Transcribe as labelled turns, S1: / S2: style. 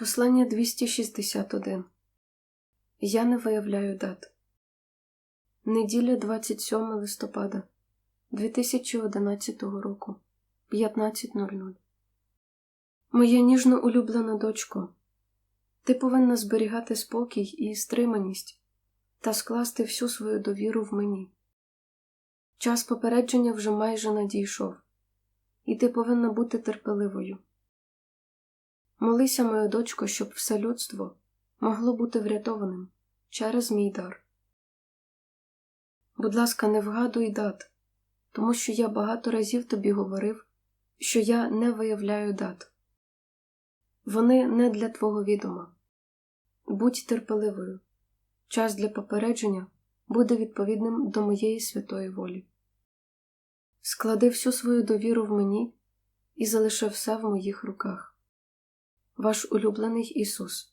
S1: Послання 261 Я не виявляю дат. Неділя 27 листопада 2011 року 15.00 Моя ніжно улюблена дочко, ти повинна зберігати спокій і стриманість та скласти всю свою довіру в мені. Час попередження вже майже надійшов, і ти повинна бути терпеливою. Молися, моя дочко, щоб все людство могло бути врятованим через мій дар. Будь ласка, не вгадуй дат, тому що я багато разів тобі говорив, що я не виявляю дат. Вони не для твого відома. Будь терпеливою. Час для попередження буде відповідним до моєї святої волі. Склади всю свою довіру в мені і залиши все в моїх руках. Ваш улюблений Ісус.